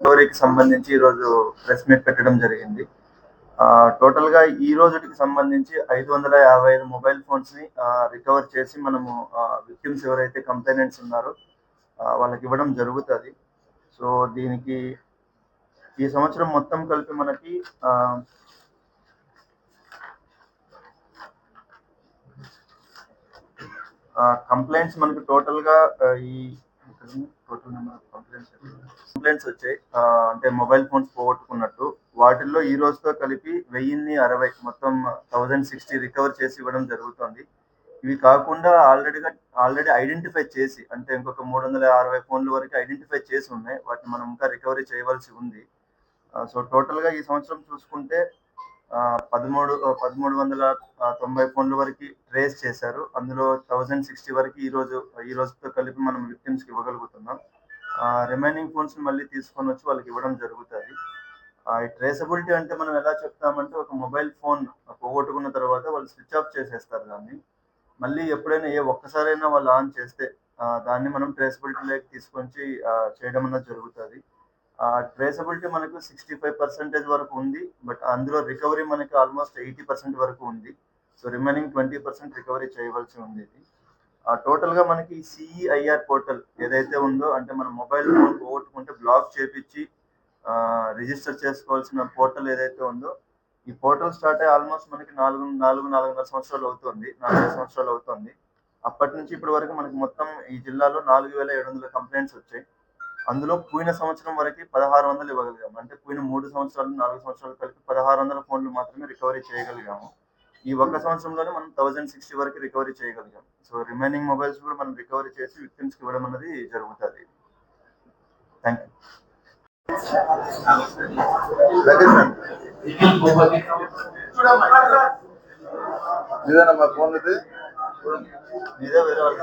స్టోరీకి సంబంధించి ఈరోజు ప్రెస్ మీట్ పెట్టడం జరిగింది. టోటల్గా ఈ రోజుకి సంబంధించి ఐదు వందల యాభై ఐదు మొబైల్ ఫోన్స్ని రికవర్ చేసి మనము విక్టిమ్స్ ఎవరైతే కంప్లైనెంట్స్ ఉన్నారో వాళ్ళకి ఇవ్వడం జరుగుతుంది. సో దీనికి ఈ సంవత్సరం మొత్తం కలిపి మనకి కంప్లైంట్స్ మనకి టోటల్గా ఈ total number of complaints complaints వచ్చాయి. అంటే మొబైల్ ఫోన్స్ పోగొట్టుకున్నట్టు. వాటిల్లో ఈ రోజుతో కలిపి వెయ్యిన్ని అరవై మొత్తం థౌజండ్ సిక్స్టీ రికవర్ చేసి ఇవ్వడం జరుగుతుంది. ఇవి కాకుండా ఆల్రెడీగా ఆల్రెడీ ఐడెంటిఫై చేసి అంటే ఇంకొక మూడు వందల అరవై ఫోన్ల వరకు ఐడెంటిఫై చేసి ఉన్నాయి. వాటిని మనం ఇంకా రికవరీ చేయవలసి ఉంది. సో టోటల్గా ఈ సంవత్సరం చూసుకుంటే పదమూడు పదమూడు వందల తొంభై ఫోన్ల వరకు ట్రేస్ చేశారు. అందులో థౌజండ్ సిక్స్టీ వరకు ఈ రోజు ఈ రోజుతో కలిపి మనం విక్టిమ్స్కి ఇవ్వగలుగుతున్నాం. రిమైనింగ్ ఫోన్స్ మళ్ళీ తీసుకొని వచ్చి వాళ్ళకి ఇవ్వడం జరుగుతుంది. ఆ, ఈ ట్రేసబిలిటీ అంటే మనం ఎలా చెప్తామంటే ఒక మొబైల్ ఫోన్ పోగొట్టుకున్న తర్వాత వాళ్ళు స్విచ్ ఆఫ్ చేసేస్తారు దాన్ని. మళ్ళీ ఎప్పుడైనా ఏ ఒక్కసారైనా వాళ్ళు ఆన్ చేస్తే దాన్ని మనం ట్రేసబిలిటీలోకి తీసుకొచ్చి చేయడం అన్నది జరుగుతుంది. ట్రేసబిలిటీ మనకు సిక్స్టీ ఫైవ్ పర్సెంటేజ్ వరకు ఉంది బట్ అందులో రికవరీ మనకి ఆల్మోస్ట్ ఎయిటీ పర్సెంట్ వరకు ఉంది. So remaining twenty percent recovery చేయవలసి ఉంది ఇది. ఆ, గా మనకి సిఈఐఆర్ పోర్టల్ ఏదైతే ఉందో అంటే మన మొబైల్ ఫోన్ పోగొట్టుకుంటే బ్లాక్ చేపించి రిజిస్టర్ చేసుకోవాల్సిన పోర్టల్ ఏదైతే ఉందో ఈ పోర్టల్ స్టార్ట్ అయ్యి ఆల్మోస్ట్ మనకి నాలుగు నాలుగు నాలుగున్నర సంవత్సరాలు అవుతుంది నాలుగు సంవత్సరాలు అవుతుంది. అప్పటి నుంచి ఇప్పటి వరకు మనకి మొత్తం ఈ జిల్లాలో నాలుగు వేల ఏడు వందల కంప్లైంట్స్ వచ్చాయి. అందులో పోయిన సంవత్సరం వరకు పదహారు వందలు ఇవ్వగలిగాము. అంటే పోయిన మూడు సంవత్సరాలు నాలుగు సంవత్సరాలు కలిపి పదహారు వందల ఫోన్లు మాత్రమే రికవరీ చేయగలిగాము. ఈ ఒక్క సంవత్సరంలోనే మనం థౌజండ్ సిక్స్టీ వరకు రికవరీ చేయగలిగాం. సో రిమైనింగ్ మొబైల్స్ కూడా మనం రికవరీ చేసి విక్టిమ్స్కి ఇవ్వడం అనేది జరుగుతుంది. థ్యాంక్ యూ ఇదేనమ్మా ఫోన్ ఇది? ఇదే వేరే వాళ్ళకి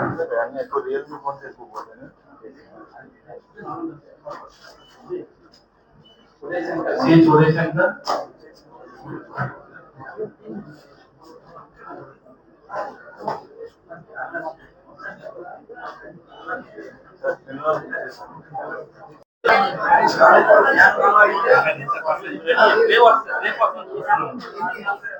रियलमी फ़ोन से सी चोरे शंकर రేపు వస్తుంది రేపు వస్తుంది